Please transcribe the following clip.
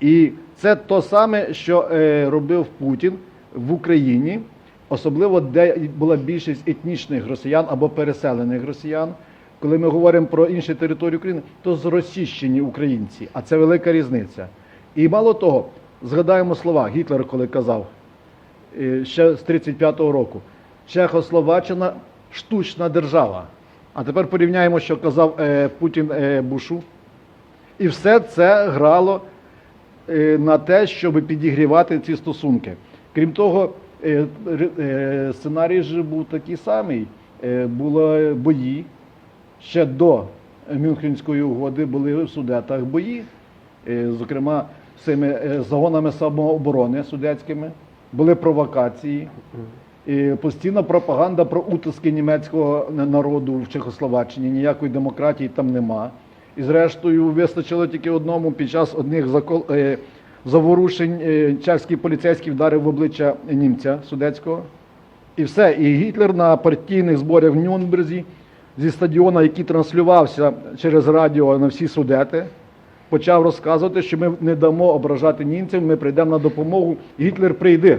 І це то саме, що е, робив Путін в Україні, особливо де була більшість етнічних росіян або переселених росіян. Коли ми говоримо про інші території України, то зросійщені українці, а це велика різниця. І мало того, згадаємо слова Гітлер, коли казав е, ще з 35-го року: Чехословаччина штучна держава. А тепер порівняємо, що казав е, Путін Бушу. І все це грало на те, щоб підігрівати ці стосунки. Крім того, е, е, сценарій ж був такий самий. Е, Були бої. Ще до Мюнхенської угоди були в Судетах бої, е, зокрема цими е, загонами самооборони судетськими, були провокації. Постійна пропаганда про утиски німецького народу в Чехословаччині, ніякої демократії там нема. І зрештою вистачило тільки одному під час одних е, заворушень е, чеський поліцейський вдарив в обличчя німця судецького. І все. І Гітлер на партійних зборах в Нюрнберзі зі стадіона, який транслювався через радіо на всі судети, почав розказувати, що ми не дамо ображати німців, ми прийдемо на допомогу. Гітлер прийде.